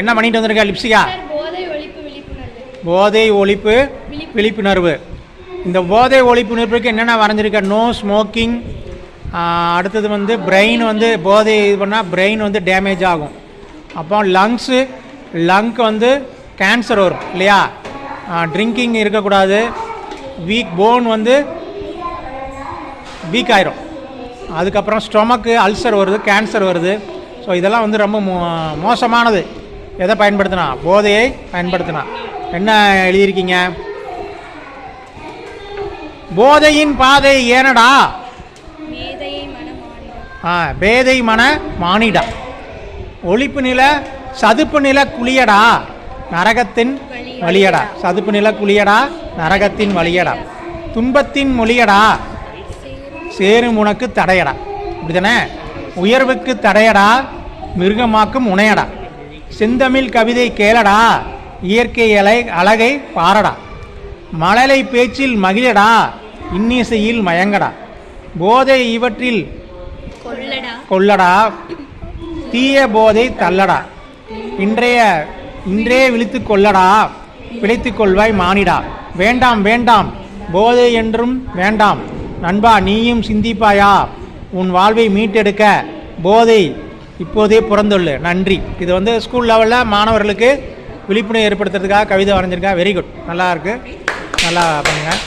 என்ன பண்ணிட்டு வந்திருக்க லிப்ஸிகா போதை ஒழிப்பு விழிப்புணர்வு. இந்த போதை ஒழிப்புணர்வுக்கு என்னென்ன வரைஞ்சிருக்க? நோ ஸ்மோக்கிங் அடுத்தது வந்து பிரெயின் வந்து போதை இது பண்ணால் பிரெயின் வந்து டேமேஜ் ஆகும். அப்போ லங்ஸு லங்க் வந்து கேன்சர் வரும் இல்லையா? ட்ரிங்கிங் இருக்கக்கூடாது. வீக் போன் வந்து வீக் ஆயிரும். அதுக்கப்புறம் ஸ்டொமக்கு அல்சர் வருது கேன்சர் வருது. ஸோ இதெல்லாம் வந்து ரொம்ப மோ மோசமானது. எதை பயன்படுத்தினா? போதையை பயன்படுத்தினா. என்ன எழுதியிருக்கீங்க? போதையின் பாதை ஏனடா? ஆ பேதை மன மானிடா. ஒழிப்பு நில சதுப்பு நில குளியடா. நரகத்தின் வழியடா. சதுப்பு நில குளியடா நரகத்தின் வழியடா. துன்பத்தின் மொழியடா. சேரும் உனக்கு தடையடா. இப்படிதானே? உயர்வுக்கு தடையடா மிருகமாக்கும் உணையடா செந்தமிழ் கவிதை கேளடா இயற்கை அலை அழகை பாரடா. மழலை பேச்சில் மகிழடா இன்னிசையில் மயங்கடா. போதை இவற்றில் கொள்ளடா. தீய போதை தள்ளடா. இன்றைய இன்றே விழித்து கொள்ளடா பிழைத்துக் கொள்வாய் மானிடா. வேண்டாம் வேண்டாம் போதை என்றும் வேண்டாம். நண்பா நீயும் சிந்திப்பாயா? உன் வாழ்வை மீட்டெடுக்க போதை இப்போதே பிறந்துள்ள. நன்றி. இது வந்து ஸ்கூல் லெவலில் மாணவர்களுக்கு விழிப்புணர்வு ஏற்படுத்துறதுக்காக கவிதை வரைஞ்சிருக்கா. வெரி குட் நல்லா இருக்கு. நல்லா பண்ணுங்கள்